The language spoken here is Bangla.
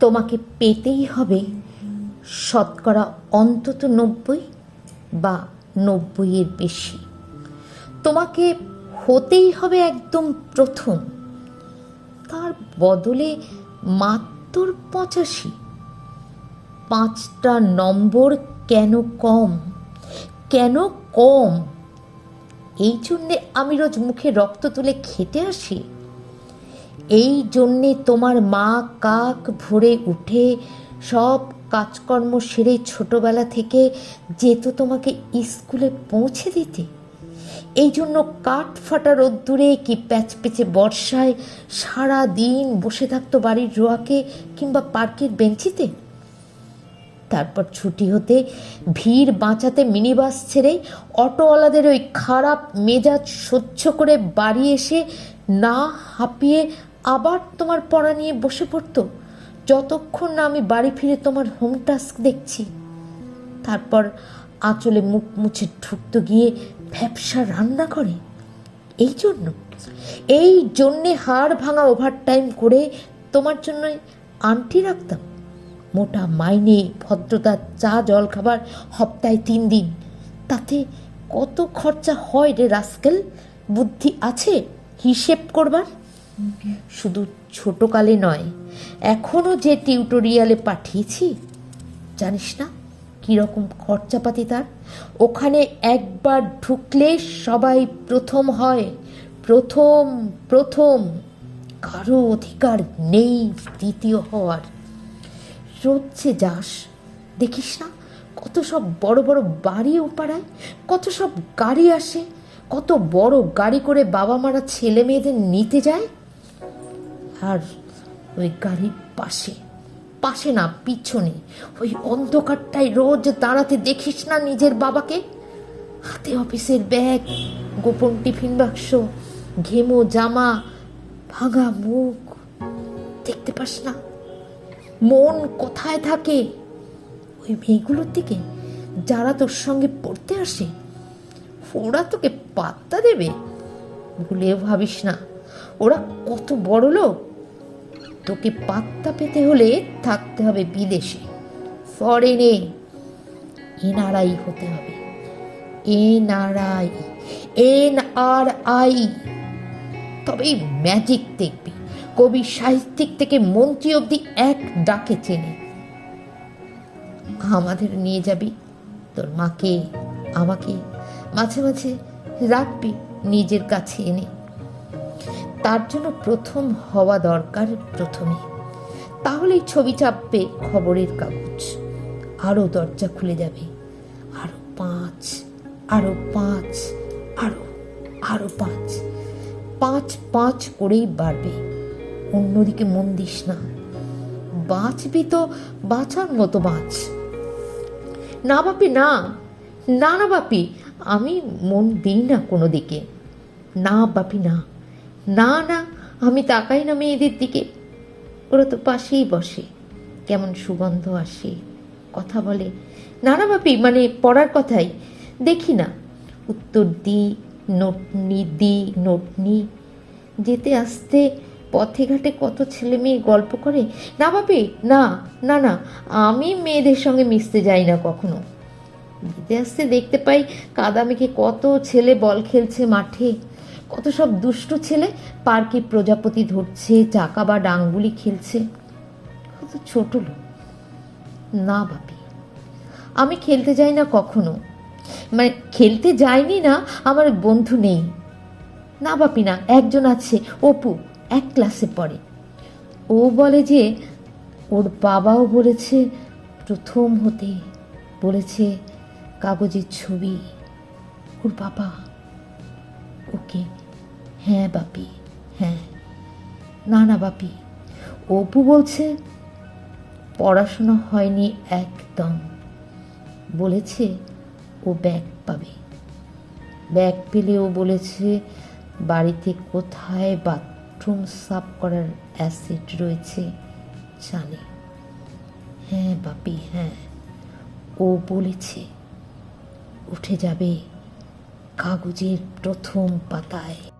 তোমাকে পেতেই হবে শতকরা অন্তত নব্বই বা নব্বইয়ের বেশি। তোমাকে হতেই হবে একদম প্রথম। তার বদলে মাত্র পঁচাশি। পাঁচটা নম্বর কেন কম? কেন কম? এই জন্যে আমি রোজ মুখে রক্ত তুলে খেতে আসি। এই জন্যে তোমার মা কাক ভরে উঠে সব কাজকর্ম সেরে ছোটবেলা থেকে যেত তোমাকে স্কুলে পৌঁছে দিতে। এই জন্য কাঠ ফাটা রোদ্দুরে কি প্যাচ পেচে বর্ষায় সারা দিন বসে থাকতো বাড়ির রোয়াকে কিংবা পার্কের বেঞ্চিতে? তারপর ছুটি হতে ভিড় বাঁচাতে মিনিবাস ছেড়ে অটোওয়ালাদের ওই খারাপ মেজাজ সহ্য করে বাড়ি এসে না হাঁপিয়ে আবার তোমার পড়া নিয়ে বসে পড়তো? যতক্ষণ না আমি বাড়ি ফিরে তোমার হোম টাস্ক দেখছি। তারপর আঁচলে মুখ মুছে ঢুকতে গিয়ে ভ্যাবসা রান্না করে। এই জন্য, এই জন্যে হাড় ভাঙা ওভারটাইম করে তোমার জন্য আন্টি রাখতাম। মোটা মাইনে ভদ্রতার চা জল খাবার হপ্তায় তিন দিন। তাতে কত খরচা হয় রে রাস্কেল? বুদ্ধি আছে? হিসেব করবার শুধু ছোটকালে নয় এখনও যে টিউটোরিয়ালে পাঠিয়েছি জানিস না কীরকম খরচাপাতি তার? ওখানে একবার ঢুকলে সবাই প্রথম হয় প্রথম প্রথম। কারও অধিকার নেই দ্বিতীয় হওয়ার। রোজ যাস দেখিস না কত সব বড় বড় বাড়ি উপাড়ায় কত সব গাড়ি আসে। কত বড় গাড়ি করে বাবা মারা ছেলে মেয়েদের নিতে যায়? আর ওই গাড়ির পাশে পাশে না, পিছনে, ওই অন্ধকারটায় রোজ দাঁড়াতে দেখিস না নিজের বাবাকে? হাতে অফিসের ব্যাগ, গোপন টিফিন বাক্স, ঘেমো জামা, ভাঙা মুখ, দেখতে পাস না। মন কোথায় থাকে? ওই মেয়েগুলোর দিকে যারা তোর সঙ্গে পড়তে আসে ওরা তোকে পাত্তা দেবে? ভুলেও ভাবিস না। ওরা কত বড় লোক। তোকে পাত্তা পেতে হলে থাকতে হবে বিদেশে। ফরেনে। এনআরআই হতে হবে। এনআরআই এন আর আই তবেই ম্যাজিক দেখবি। কবি সাহিত্যিক থেকে মন্ত্রী অবধি এক ডাকে চেনে। আমাদের নিয়ে যাবি। তোর মাকে, আমাকে। মাঝে মাঝে রাখবি নিজের কাছে এনে, তার জন্য প্রথম হওয়া দরকার প্রথমে। তাহলেই ছবি চাপবে খবরের কাগজ। আরও দরজা খুলে যাবে। আরও পাঁচ আরও পাঁচ আরও আরও পাঁচ। পাঁচ পাঁচ করেই বাড়বে। অন্যদিকে মন দিস না। বাঁচবি তো বাঁচার মতো বাঁচ। না বাপি, না। না না বাপি আমি মন দিই না কোনো দিকে। না, বাপি, না। না না, আমি তাকাই না মেয়েদের দিকে। ওরা তো পাশেই বসে। কেমন সুগন্ধ আসে। কথা বলে। না না, বাপি মানে পড়ার কথাই। দেখি না। উত্তর দি নোটনি দি নোটনি। যেতে আসতে পথে ঘাটে কত ছেলে মেয়ে গল্প করে। না, বাপি, না না না, আমি মেয়েদের সঙ্গে মিশতে যাই না কখনো। যেতে আসতে দেখতে পাই কাদা মেখে কত ছেলে বল খেলছে মাঠে। কত সব দুষ্টু ছেলে পার্কে প্রজাপতি ধরছে, চাকা বা ডাঙ্গুলি খেলছে। কত ছোট লোক। না বাপি, আমি খেলতে যাই না কখনো। মানে খেলতে যাইনি না, আমার বন্ধু নেই। না বাপি না, একজন আছে, অপু, এক ক্লাসে পড়ে। ও বলে যে, ওর বাবাও বলেছে, প্রথম হতে বলেছে কাগজের ছবি। ওর বাবা। ওকে। হ্যাঁ বাপি। হ্যাঁ। না না, বাপি। অপু বলছে, পড়াশোনা হয়নি একদম। বলেছে, ও ব্যাগ পাবে। ব্যাগ পেলে ও বলেছে, বাড়িতে কোথায় বাথরুম সাফ করার অ্যাসিড রয়েছে জানে। হ্যাঁ বাপি হ্যাঁ। ও বলেছে উঠে যাবে কাগজের প্রথম পাতায়।